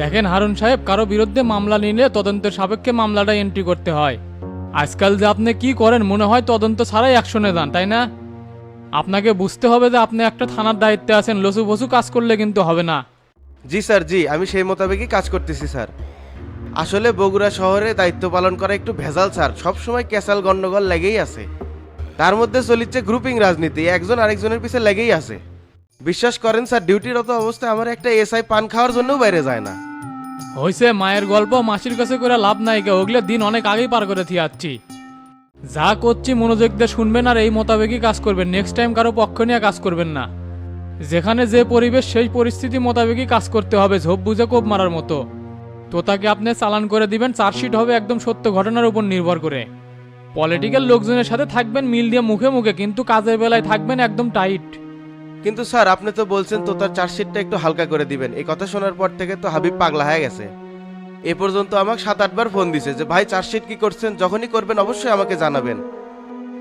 দেখেন হারুন সাহেব, কারও বিরুদ্ধে মামলা নিলে তদন্তের সাপেক্ষে মামলাটা এন্ট্রি করতে হয়। আজকাল যে আপনি কি করেন, মনে হয় তদন্ত ছাড়াই অ্যাকশনে যান, তাই না? আপনাকে বুঝতে হবে যে আপনি একটা থানার দায়িত্বে আছেন, লসু বসু কাজ করলে কিন্তু হবে না। জি স্যার, জি, আমি সেই মোতাবেকই কাজ করতেছি স্যার। আসলে বগুড়া শহরে দায়িত্ব পালন করা একটু ভেজাল স্যার, সবসময় ক্যাসাল গন্ডগোল লেগেই আছে। তার মধ্যে চলিচ্ছে গ্রুপিং রাজনীতি, একজন আরেকজনের পিছে লেগেই আছে। বিশ্বাস করেন স্যার ডিউটিরত অবস্থায় আমার একটা এসআই পান খাওয়ার জন্যও বাইরে যায় না। হয়েছে মায়ের গল্প, মাসির কাছে করে লাভ নাই কে ওগুলো দিন অনেক আগেই পার করে থিয়াচ্ছি। যা করছি মনোযোগ দিয়ে শুনবেন আর এই মোতাবেকই কাজ করবেন নেক্সট টাইম কারও পক্ষ নিয়ে কাজ করবেন না। যেখানে যে পরিবেশ, সেই পরিস্থিতি মোতাবেকই কাজ করতে হবে, ঝোপ বুঝে কোপ মারার মতো। তো তাকে আপনি চালান করে দিবেন, চার্জশিট হবে একদম সত্য ঘটনার উপর নির্ভর করে। পলিটিক্যাল লোকজনের সাথে থাকবেন, মিল দিয়ে মুখে মুখে, কিন্তু কাজের বেলায় থাকবেন একদম টাইট কিন্তু স্যার, আপনি তো বলছেন তো তার চার্জশিটটা একটু হালকা করে দিবেন। এই কথা শোনার পর থেকে তো হাবিব পাগলা হয়ে গেছে। এ পর্যন্ত আমাকে সাত আটবার ফোন দিছে যে, ভাই, চার্জশিট কি করছেন? যখনই করবেন, অবশ্যই আমাকে জানাবেন।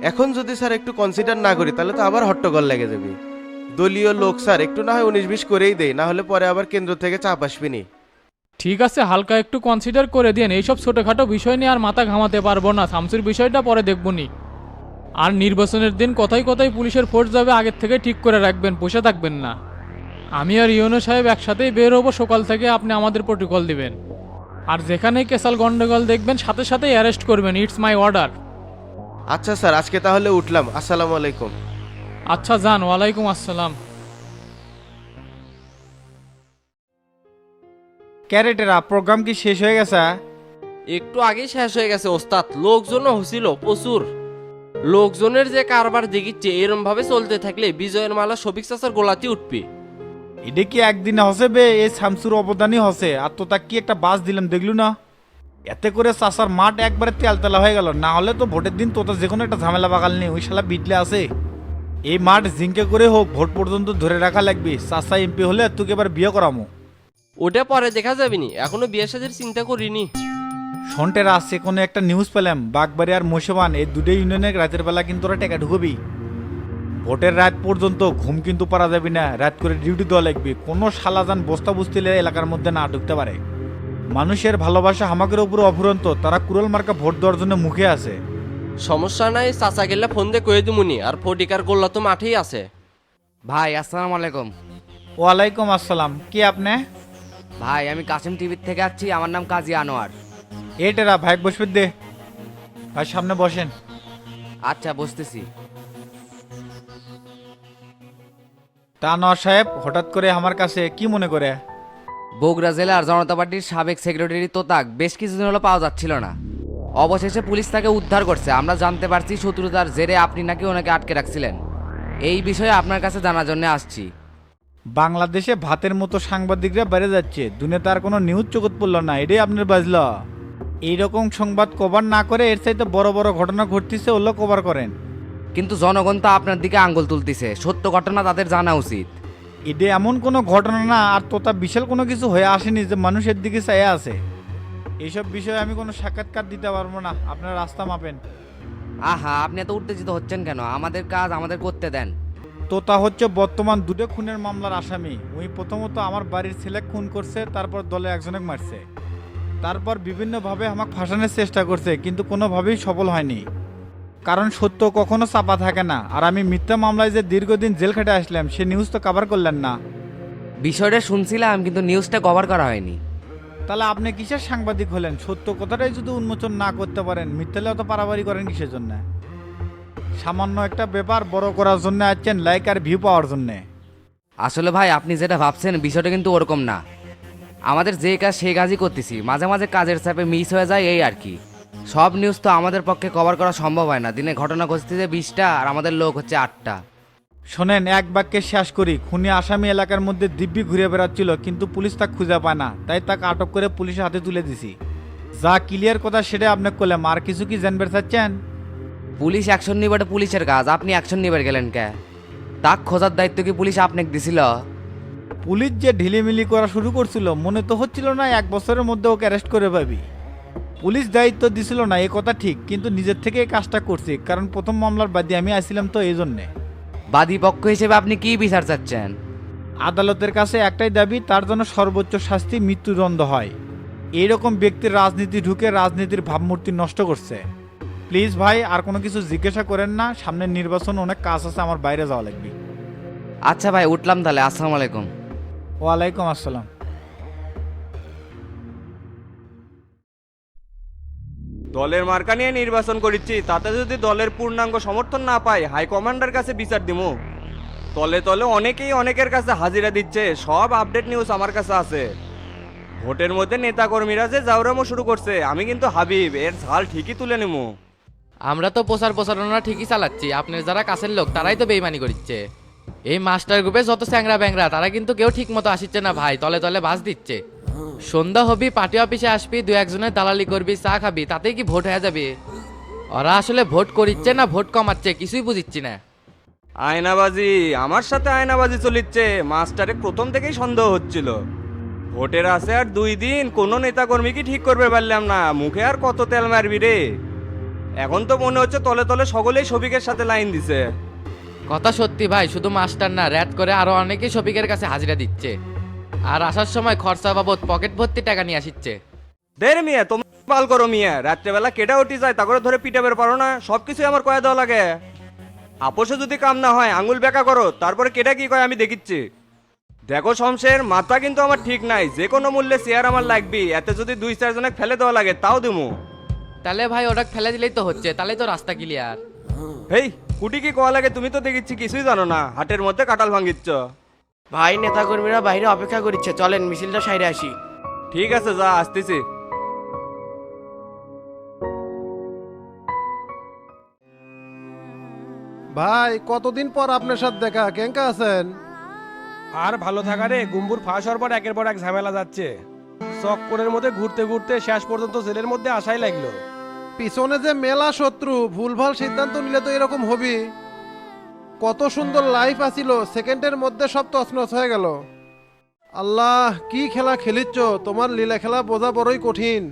এখন যদি স্যার একটু কনসিডার না করি, তাহলে তো আবার হট্টগোল লেগে যাবে। দলীয় লোক, স্যার, একটু না হয় উনিশ, বিশ করেই দেয়, না হলে পরে আবার কেন্দ্র থেকে চাপ আসবেনি। ঠিক আছে, হালকা একটু কনসিডার করে দিন এইসব ছোটোখাটো বিষয় নিয়ে আর মাথা ঘামাতে পারব না। শামসুর বিষয়টা পরে দেখবনি আর নির্বাচনের দিন কোথায় কোথায় পুলিশের ফোর্স যাবে আগের থেকে ঠিক করে রাখবেন বসে থাকবেন না। আমি আর ইউনো সাহেব একসাথেই বের হব সকাল থেকে আপনি আমাদের প্রোটোকল দিবেন। আর যেখানেই কেসাল গন্ডগোল দেখবেন সাথে সাথেই অ্যারেস্ট করবেন ইটস মাই অর্ডার। আচ্ছা স্যার আজকে তাহলে উঠলাম। আসসালামু আলাইকুম। আচ্ছা যান ওয়ালাইকুম আসসালাম। ক্যারেটেরা প্রোগ্রাম কি শেষ হয়ে গেছে? একটু আগেই শেষ হয়ে গেছে ওস্তাদ। লোকজনও হছিল প্রচুর। লোকজনের যে কারবার দেখিচ্ছে এরম ভাবে চলতে থাকলে বিজয়ের মালা সবিক চাচার গোলাতে উঠবে। এটা কি একদিনে হসে বে? এই শামসুর অবদানই হসে। আর তো তা কি একটা বাস দিলাম দেখলু না? এতে করে চাষার মাঠ একবারে তেলতেলা হয়ে গেল। না হলে তো ভোটের দিন তোতা যে কোনো একটা ঝামেলা বাগাল নেই ওই শালা বিটলে আছে। এই মাঠ জিঙ্কে করে হোক ভোট পর্যন্ত ধরে রাখা লাগবে। চাষা এমপি হলে তোকে এবার বিয়ে করামো। ওটা পরে দেখা যাবে নি এখনও বিয়ে সাজের চিন্তা করিনি। সন্টের আসছে কোনো একটা নিউজ পেলাম। বাগবাড়ি আর মোশেবান এই দুটো ইউনিয়নের রাতের বেলা কিন্তু ওরা টেকা ঢুকবি। ভোটের রাত পর্যন্ত ঘুম কিন্তু পারা যাবে না। রাত করে ডিউটি দেওয়া লাগবে। কোনো শালাজান বস্তা বুস্তিলে এলাকার মধ্যে না ঢুকতে পারে। মানুষের ভালোবাসা হামাকের উপর অফুরন্ত। তারা কুরল মার্কা ভোট দেওয়ার জন্য মুখে আছে। সমস্যা নাই চাচা গেলে ফোন দিয়ে কয়ে দিমুনি। আর ফটিকার গোল্লা তো মাঠেই আছে। ভাই আসসালামু আলাইকুম। ওয়ালাইকুম আসসালাম। কি আপনি? ভাই আমি কাসিম টিভির থেকে আসছি। আমার নাম কাজী আনোয়ার। এটেরা ভাই বসবে দে। ভাই সামনে বসেন। আচ্ছা বসতেছি। তা নওয়াজ সাহেব হঠাৎ করে আমার কাছে কি মনে করে? বগুড়া জেলার জনতা পার্টির সাবেক সেক্রেটারি তোতাক বেশ কিছুদিন হলো পাওয়া যাচ্ছিল না। অবশেষে পুলিশ তাকে উদ্ধার করছে। আমরা জানতে পারছি শত্রুতার জেরে আপনি নাকি ওনাকে আটকে রাখছিলেন। এই বিষয়ে আপনার কাছে জানার জন্য আসছি। বাংলাদেশে ভাতের মতো সাংবাদিকরা বেড়ে যাচ্ছে। দুনিয়া তার কোনো নিউজ চোখত পড়ল না। এটাই আপনার বাজল। এইরকম সংবাদ কভার না করে এর চাইতে বড় বড় ঘটনা ঘটতেছে ওগুলো কভার করেন। কিন্তু জনগণ তো আপনার দিকে আঙ্গুল তুলতেছে। সত্য ঘটনা তাদের জানা উচিত। এটা এমন কোনো ঘটনা না আর তোতা বিশাল কোনো কিছু হয়ে আসেনি যে মানুষের দিকে চাইয়া আছে। এইসব বিষয়ে আমি কোনো সাক্ষাৎকার দিতে পারব না। আপনার রাস্তা মাপেন। আহা আপনি এত উত্তেজিত হচ্ছেন কেন? আমাদের কাজ আমাদের করতে দেন। তোতা হচ্ছে বর্তমান দুটো খুনের মামলার আসামি। উনি প্রথমত আমার বাড়ির ছেলে খুন করছে তারপর দলে একজনকে মারছে। তারপর বিভিন্নভাবে আমাকে ফাঁসানোর চেষ্টা করছে কিন্তু কোনোভাবেই সফল হয়নি। কারণ সত্য কখনো চাপা থাকে না। আর আমি মিথ্যা মামলায় যে দীর্ঘদিন জেল খেটে আসলাম সে নিউজ তো কভার করলেন না। বিষয়টা শুনছিলাম কিন্তু নিউজটা কভার করা হয়নি। তাহলে আপনি কিসের সাংবাদিক হলেন? সত্য কথাটাই যদি উন্মোচন না করতে পারেন মিথ্যালে অত পারাবারি করেন কিসের জন্য? সামান্য একটা ব্যাপার বড় করার জন্য আসছেন লাইক আর ভিউ পাওয়ার জন্যে। আসলে ভাই আপনি যেটা ভাবছেন বিষয়টা কিন্তু ওরকম না। আমাদের যে কাজ সেই কাজই করতেছি। মাঝে মাঝে কাজের চাপে মিস হয়ে যায় এই আর কি। সব নিউজ তো আমাদের পক্ষে কভার করা সম্ভব হয় না। দিনে ঘটনা ঘটতেছে বিশটা আর আমাদের লোক হচ্ছে আটটা। শোনেন এক বাক্যে শেষ করি। খুনি আসামি এলাকার মধ্যে দিব্যি ঘুরে বেড়াচ্ছিল কিন্তু পুলিশ তা খুঁজে পায় না। তাই তাকে আটক করে পুলিশের হাতে তুলে দিছি। যা ক্লিয়ার কথা সেটা আপনি করলাম। আর কিছু কি জানবে চাচ্ছেন? পুলিশ অ্যাকশন নিবাটা পুলিশের কাজ। আপনি অ্যাকশন নিবার গেলেন কে? তাক খোঁজার দায়িত্ব কি পুলিশ আপনাকে দিছিল? পুলিশ যে ঢিলিমিলি করা শুরু করছিল মনে তো হচ্ছিল না এক বছরের মধ্যে ওকে অ্যারেস্ট করে পাবি। পুলিশ দায়িত্ব দিছিল না এই কথা ঠিক কিন্তু নিজের থেকে এই কাজটা করছি কারণ প্রথম মামলার বাদী আমি আসছিলাম তো এই জন্যে। বাদী পক্ষ হিসেবে আপনি কি বিচার চাচ্ছেন? আদালতের কাছে একটাই দাবি তার জন্য সর্বোচ্চ শাস্তি মৃত্যুদণ্ড হয়। এইরকম ব্যক্তির রাজনীতি ঢুকে রাজনীতির ভাবমূর্তি নষ্ট করছে। প্লিজ ভাই আর কোনো কিছু জিজ্ঞাসা করেন না সামনের নির্বাচন অনেক কাজ আছে আমার বাইরে যাওয়া লাগবে। আচ্ছা ভাই উঠলাম তাহলে আসসালামু আলাইকুম। ওয়ালাইকুম আসসালাম। দলের মার্কা নিয়ে নির্বাচন করেছি তাতে যদি দলের পূর্ণাঙ্গ সমর্থন না পাই হাইকমান্ডার কাছে বিচার দিমু। তলে তলে অনেকেই অনেকের কাছে হাজিরা দিচ্ছে সব আপডেট নিউজ আমার কাছে আছে। ভোটের মধ্যে নেতাকর্মীরা যে জাউরামো শুরু করছে আমি কিন্তু হাবিব এর ঝাল ঠিকই তুলে নিমু। আমরা তো প্রচার প্রচারণা ঠিকই চালাচ্ছি আপনার যারা কাছের লোক তারাই তো বেইমানি করছে এই মাস্টার গ্রুপে যত স্যাংরা ব্যাংরা, তারা কিন্তু কেউ ঠিক মতো আসিচ্ছে না ভাই, তলে তলে বাস দিচ্ছে। সন্ধ্যা হবি, পার্টি অফিসে আসবি, দু একজনের দালালি করবি, চা খাবি, তাতেই কি ভোট হয়ে যাবে? ওরা আসলে ভোট করিচ্ছে না, ভোট কমাচ্ছে, কিছুই বুঝিচ্ছি না। আয়নাবাজি, আমার সাথে আয়নাবাজি চলিচ্ছে, মাস্টারে প্রথম থেকেই সন্দেহ হচ্ছিল। ভোটের আছে আর দুই দিন, কোনো নেতাকর্মী কি ঠিক করবে পারলাম না, মুখে আর কত তেল মারবি রে? এখন তো মনে হচ্ছে তলে তলে সকলেই শফিকের সাথে লাইন দিছে। কথা সত্যি ভাই শুধু মাস্টার না র্যাট করে আরও অনেকেই শফিকের কাছে হাজিরা দিচ্ছে। আর আসার সময় খরচা বাবদ পকেট ভর্তি টাকা নিয়ে আসিচ্ছে। দের মিয়া তুমি পাল করো মিয়া রাত্রেবেলা কেটা উঠি যায় তা করে ধরে পিটে বের পারো না সব কিছুই আমার কয়ে দেওয়া লাগে। আপোষে যদি কাম না হয় আঙুল বেকা করো তারপরে কেটা কি কয় আমি দেখিচ্ছি। দেখো শমশের মাথা কিন্তু আমার ঠিক নাই যে কোনো মূল্যে শেয়ার আমার লাগবে এতে যদি দুই চারজনে ফেলে দেওয়া লাগে তাও দিমু। তাহলে ভাই ওটা ফেলে দিলেই তো হচ্ছে তাহলে তো রাস্তা ক্লিয়ার হেই কুটি কি কোয়া লাগে তুমি তো দেখিচ্ছি কিছুই জানো না। হাটের মধ্যে কাটাল ভাঙিচ্ছ। ভাই নেতাকর্মীরা বাইরে অপেক্ষা করছে চলেন মিছিলটা সাইরে আসি। ঠিক আছে যা আসতেছি। ভাই কতদিন পর আপনার সাথে দেখা? কেঙ্কা আছেন? আর ভালো থাকা রে গুম্বুর ফাঁস হওয়ার পর একের পর এক ঝামেলা যাচ্ছে। চক্করের মধ্যে ঘুরতে ঘুরতে শেষ পর্যন্ত জেলের মধ্যে আসাই লাগল। পিছনে যে মেলা শত্রু ভুলভাল সিদ্ধান্ত নিলে তো এরকম হবি। কত সুন্দর লাইফ আসিল সেকেন্ডের মধ্যে সব তছনছ হয়ে গেল। আল্লাহ কি খেলা খেলিচ্ছ? তোমার লীলা খেলা বোঝা বড়ই কঠিন।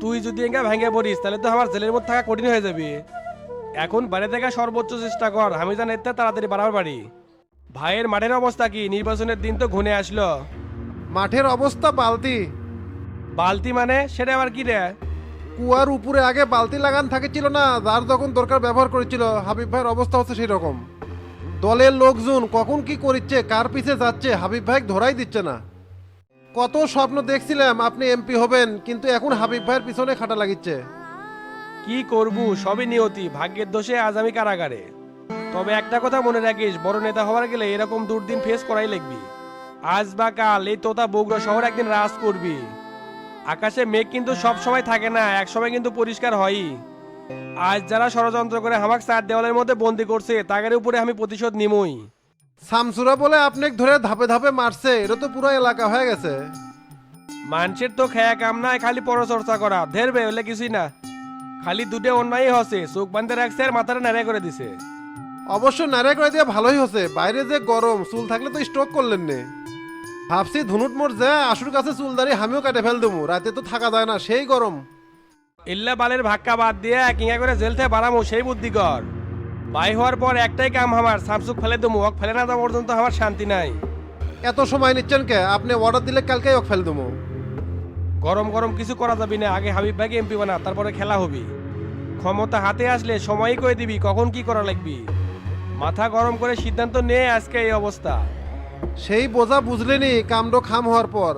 তুই যদি এঙ্গা ভেঙে পড়িস তাহলে তো আমার জেলের মধ্যে থাকা কঠিন হয়ে যাবে। এখন বাইরে থেকে সর্বোচ্চ চেষ্টা কর আমি জানি এতে তাড়াতাড়ি বাড়াবার পারি ভাইয়ের মাঠের অবস্থা কি? নির্বাচনের দিন তো ঘুনে আসলো। মাঠের অবস্থা বালতি। বালতি মানে? সেটা আবার কি রে? কুয়ার উপরে আগে বালতি লাগান থাকেছিল না, যার যখন দরকার ব্যবহার করেছিল। হাবিব ভাইয়ের অবস্থা হচ্ছে সেই রকম দলের লোকজন কখন কি করিচ্ছে, কার পিছে যাচ্ছে, হাবিব ভাই ধরাই দিচ্ছে না। কত স্বপ্ন দেখছিলাম আপনি এমপি হবেন, কিন্তু এখন হাবিব ভাইয়ের পিছনে খাটা লাগিচ্ছে। কি করবু, সবই নিয়তি, ভাগ্যের দোষে আজ আমি কারাগারে। তবে একটা কথা মনে রাখিস, বড় নেতা হওয়ার গেলে এরকম দুর্দিন ফেস করাই লাগবি। আজ বা কাল এই তোতা বগুড়া শহর একদিন রাজ করবি। আকাশে মেঘ কিন্তু সব সময় থাকে না এক সময় কিন্তু পরিষ্কার হয়ই। আজ যারা ষড়যন্ত্র করে আমাকে চার দেওয়ালের মধ্যে বন্দি করছে তাদের উপরে আমি প্রতিশোধ নিমই। শামসুরা বলে আপনি ধরে ধাপে ধাপে মারছে এটা তো পুরো এলাকা হয়ে গেছে। মানুষের তো খেয়া কাম নাই খালি পরচর্চা করা ধেরবে হলে কিছুই না। খালি দুটো অন্যায় হচ্ছে চোখ বান্ধে রাখছে আর মাথাটা নেড়ে করে দিছে। অবশ্য নারে করে দিয়ে ভালোই হচ্ছে বাইরে যে গরম চুল থাকলে তো স্ট্রোক করলেন নে। ভাবছি ধুনুট মোর যে আশুর কাছে চুল দাঁড়িয়ে আমিও কাটে ফেল দেবো। রাতে তো থাকা যায় না সেই গরম। ইল্লা বালের ভাক্কা বাদ দিয়ে কিঙা করে জেল থেকে বাড়ামো সেই বুদ্ধি কর বাই হওয়ার পর একটাই কাম আমার সামসুক ফেলে দেবো ওক ফেলে না দেওয়া পর্যন্ত আমার শান্তি নাই। এত সময় নিচ্ছেন কে? আপনি অর্ডার দিলে কালকেই ওক ফেল দেবো। গরম গরম কিছু করা যাবি না আগে হাবিব ভাইকে এমপি বানা তারপরে খেলা হবি। ক্ষমতা হাতে আসলে সময়ই করে দিবি কখন কি করা লাগবি? মাথা গরম করে সিদ্ধান্ত নে আজকে এই অবস্থা। সেই বোঝা বুঝলেনি কামড়ো খাম হওয়ার পর।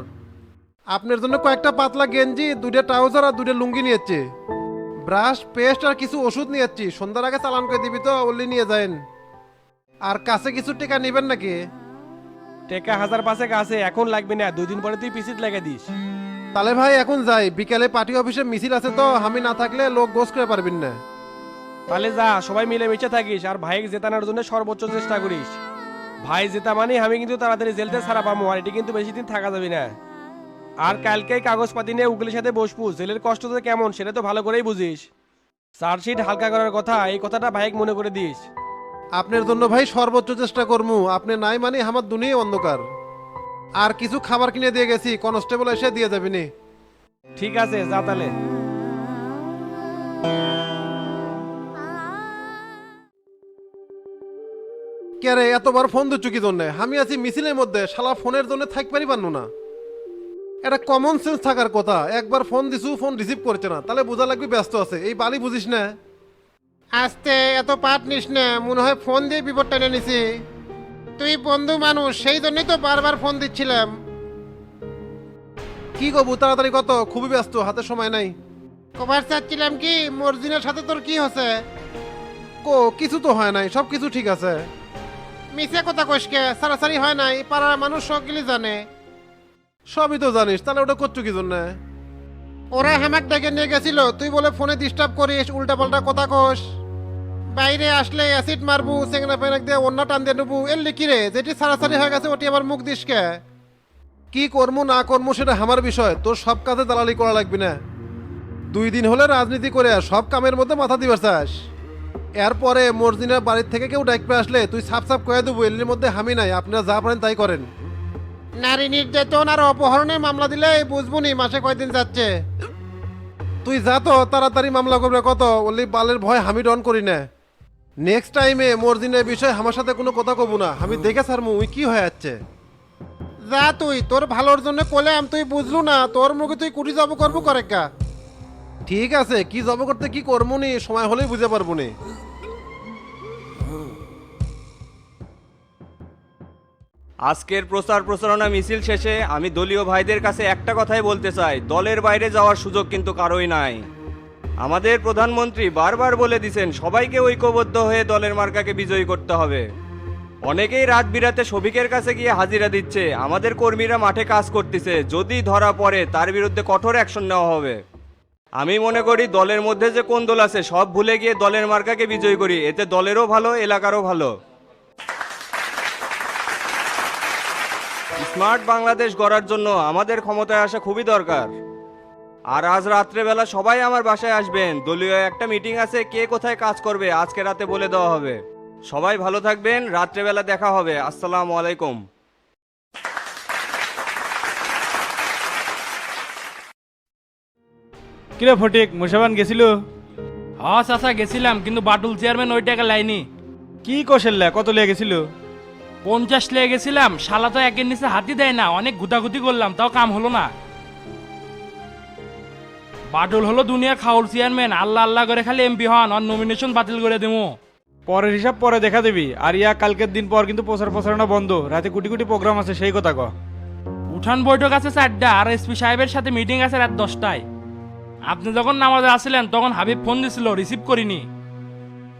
আপনার জন্য কয়েকটা পাতলা গেঞ্জি দুটো ট্রাউজার আর দুটো লুঙ্গি নিয়েছি। ব্রাশ পেস্ট আর কিছু ওষুধ নিয়েছি। সন্ধ্যার আগে চালান করে দিবি তো ওলি নিয়ে যাইন। আর কাছে কিছু টিকা নেবেন নাকি? টেকা হাজার পাশে আছে এখন লাগবে না দুই দিন পরে তুই পিসিত লেগে দিস। তাহলে ভাই এখন যাই। বিকালে পার্টি অফিসে মিছিল আছে তো আমি না থাকলে লোক গোস করে পারবেন না। তাহলে যা সবাই মিলে মিশে থাকিস আর ভাইকে জেতানোর জন্য সর্বোচ্চ চেষ্টা করিস। ভাই জেতা মানে আমি কিন্তু তাড়াতাড়ি জেলতে ছাড়া পাবো আর এটি কিন্তু বেশি দিন থাকা যাবে না। আর কালকেই কাগজপাতি নিয়ে উকিলের সাথে বসবো জেলের কষ্ট তো কেমন সেটা তো ভালো করেই বুঝিস। চার্জশিট হালকা করার কথা এই কথাটা ভাইক মনে করে দিস। আপনার জন্য ভাই সর্বোচ্চ চেষ্টা করমু আপনি নাই মানে আমার দুনিয়া অন্ধকার। আর কিছু খাবার কিনে দিয়ে গেছি কনস্টেবল এসে দিয়ে যাবিনি। ঠিক আছে যা তাহলে। কে রে এতবার ফোন দিচ্ছ কি জন্যে? আমি আছি মিছিলের মধ্যে শালা ফোনের জন্য থাকবারই পারল না। এটা কমন সেন্স থাকার কথা। একবার ফোন দিছু ফোন রিসিভ করছে না। তাহলে বোঝা লাগবে ব্যস্ত আছে। এই বালি বুঝিস না? আস্তে এত পাট নিস না। মনে হয় ফোন দিয়ে বিপদ টেনে নিছি। তুই বন্ধু মানুষ সেই জন্যই তো বারবার ফোন দিচ্ছিলাম। কি কবু তাড়াতাড়ি কত? খুবই ব্যস্ত হাতে সময় নাই। কবার চাচ্ছিলাম কি? মর্জিনের সাথে তোর কি হচ্ছে? কো কিছু তো হয় নাই সব কিছু ঠিক আছে। মিছে কথা কষকে সারাসারি হয় নাই পাড়ার মানুষ সকলি জানে। সবই তো জানিস তাহলে ওটা করছ কি জন্য? ওরা হামাক ডেকে নিয়ে গেছিল তুই বলে ফোনে ডিস্টার্ব করিস উল্টা পাল্টা কথা কোস। বাইরে আসলে অ্যাসিড মারবু সেখানে ফেনাক দিয়ে অন্য টান দিয়ে নেবু এর লিখি রে? যেটি সারাসারি হয়ে গেছে ওটি আবার মুখ দিসকে কি? করব না করব সেটা আমার বিষয়। তোর সব কাজে দালালি করা লাগবে না। দুই দিন হলে রাজনীতি করে সব কামের মধ্যে মাথা দিবার চাস। এরপরে মর্জিনার বাড়ির থেকে কেউ ডাকবে আসলে তুই সাপ সাপ কয়ে দেবো এর মধ্যে হামি নাই আপনারা যা পারেন তাই করেন। নারী নির্যাতন আর অপহরণের মামলা দিলে বুঝব নি মাসে কয়দিন যাচ্ছে? তুই যা তো তাড়াতাড়ি মামলা করবে কত ওলি বালের ভয় হামি ডন করি না। নেক্সট টাইমে মর্জিনের বিষয়ে আমার সাথে কোনো কথা কব না আমি দেখে স্যার মুই কি হয়ে যাচ্ছে? যা তুই তোর ভালোর জন্য কলাম তুই বুঝলু না তোর মুখে তুই কুটি জব করব করে কা ঠিক আছে, কি জব করতে কি করব নি সময় হলেই বুঝে পারব নি। আজকের প্রচার প্রচারণা মিছিল শেষে আমি দলীয় ভাইদের কাছে একটা কথাই বলতে চাই, দলের বাইরে যাওয়ার সুযোগ কিন্তু কারোই নাই। আমাদের প্রধানমন্ত্রী বারবার বলে দিছেন, সবাইকে ঐক্যবদ্ধ হয়ে দলের মার্কাকে বিজয়ী করতে হবে। অনেকেই রাত বিরাতে শফিকের কাছে গিয়ে হাজিরা দিচ্ছে, আমাদের কর্মীরা মাঠে কাজ করতেছে, যদি ধরা পড়ে তার বিরুদ্ধে কঠোর অ্যাকশন নেওয়া হবে। আমি মনে করি দলের মধ্যে যে কোন দল আছে, সব ভুলে গিয়ে দলের মার্কাকে বিজয়ী করি। এতে দলেরও ভালো, এলাকারও ভালো। স্মার্ট বাংলাদেশ গড়ার জন্য আমাদের ক্ষমতায় আসা খুবই দরকার। আর আজ রাত্রেবেলা সবাই আমার বাসায় আসবেন। দলীয় একটা মিটিং আছে, কে কোথায় কাজ করবে, আজকে রাতে বলে দেওয়া হবে। সবাই ভালো থাকবেন, রাত্রেবেলা দেখা হবে। আসসালামু আলাইকুম। কিরে ফটিক মুসাবান গেছিল? হ চাচা গেছিলাম কিন্তু বাটুল চেয়ারম্যান ওই টাকা লাইনি। কি কৌশল্যা কত লেগে গেছিল? পঞ্চাশ লেগে গেছিলাম শালা তো একের নিচে হাতি দেয় না অনেক গুতাগুতি করলাম তাও কাম হলো না। বাটুল হলো দুনিয়া খাওয়ার চেয়ারম্যান আল্লাহ আল্লাহ করে খালি এমপি হন আর নমিনেশন বাতিল করে দেবো। পরের হিসাব পরে দেখা দিবি আর ইয়া কালকের দিন পর কিন্তু প্রচার প্রচারণা বন্ধ রাতে কোটি কোটি প্রোগ্রাম আছে সেই কথা ক। উঠান বৈঠক আছে চারটা আর এসপি সাহেবের সাথে মিটিং আছে রাত দশটায়। আপনি যখন নামাজে আসছিলেন তখন হাবিব ফোন দিছিল রিসিভ করিনি।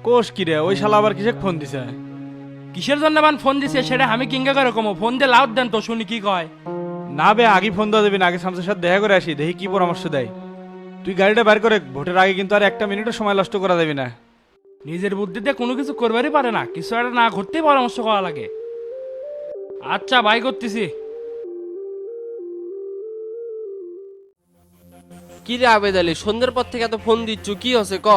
কোষ কি রে? ওই শালা আবার কিসে ফোন দিছে? কিসের জন্য মান ফোন দিছে সেটা আমি কিঙ্গা করে কমো। ফোন দিয়ে লাউড দেন তো শুনি কি কয়। না বে আগে ফোন দেওয়া দেবি না আগে শামসের সাথে দেখা করে আসি দেখি কি পরামর্শ দেয়। তুই গাড়িটা বের করে ভোটের আগে কিন্তু আর একটা মিনিটও সময় নষ্ট করা যাবে না। নিজের বুদ্ধিতে কোনো কিছু করবারই পারে না কিছু একটা না ঘুরতেই পরামর্শ করা লাগে। আচ্ছা বাই করতেছি। কি রে আবেদ আলী? সন্ধ্যের পর থেকে এত ফোন দিচ্ছ কি হচ্ছে ক?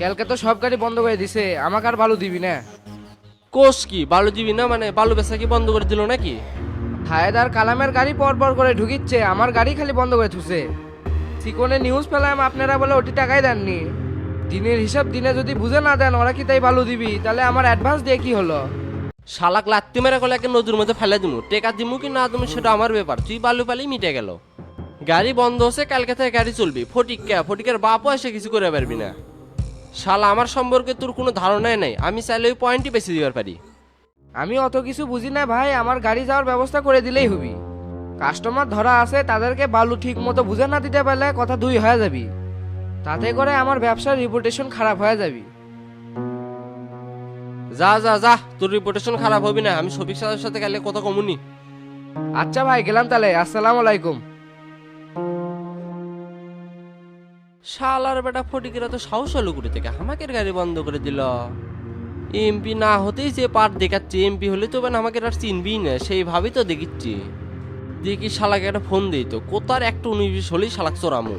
কালকে তো সব গাড়ি বন্ধ করে দিছে আমাকে আর ভালো দিবি না। কোষ কি? বালু দিবি না? মানে বালু বেচা কি বন্ধ করে দিল নাকি? হায়দার কালামের গাড়ি পর পর করে ঢুকিচ্ছে আমার গাড়ি খালি বন্ধ করে থুছে চিকনে নিউজ পেলাম আপনারা বলে ওটি টাকাই দেননি। দিনের হিসাব দিনে যদি বুঝে না দেন ওরা কি তাই ভালো দিবি? তাহলে আমার অ্যাডভান্স দিয়ে কি হলো? শালাক লাত্তি মেরে গেলে একে নদীর মধ্যে ফেলে দিমু। টেকা দিমু কি না দিমু সেটা আমার ব্যাপার। তুই বালু পালি মিটে গেল। গাড়ি বন্ধ হচ্ছে কালকে থেকে গাড়ি চলবি। ফটিক কে ফটিকের বাপও এসে কিছু করে পারবি না। শালা আমার সম্পর্কে তোর কোনো ধারণাই নাই। আমি চাইলে ওই পয়েন্টই বেশি দিবার পারি। আমি অত কিছু বুঝি না ভাই আমার গাড়ি যাওয়ার ব্যবস্থা করে দিলেই হবি। কাস্টমার ধরা আছে তাদেরকে বালু ঠিক মতো বুঝে না দিতে পারলে কথা দুই হয়ে যাবি। তাতে করে আমার ব্যবসার রিপুটেশন খারাপ হয়ে যাবি। যা যা যা তোর রিপুটেশন খারাপ হবে না। আমি শফিক সাহেবের সাথে গেলে কথা কমুনি। আচ্ছা ভাই গেলাম তাহলে। আসসালামু আলাইকুম। শালার বেটা ফটিকের তো সাহস হলো কুড়ি থেকে? আমাকে গাড়ি বন্ধ করে দিল। এমপি না হতেই যে পার দেখাচ্ছে, এমপি হলে তো মানে আমাকে আর চিনবি না, সেইভাবেই তো দেখিচ্ছি। দেখি শালাকে একটা ফোন দিই তো, কোথার একটা উনিশ হলেই শালাক চোরামো।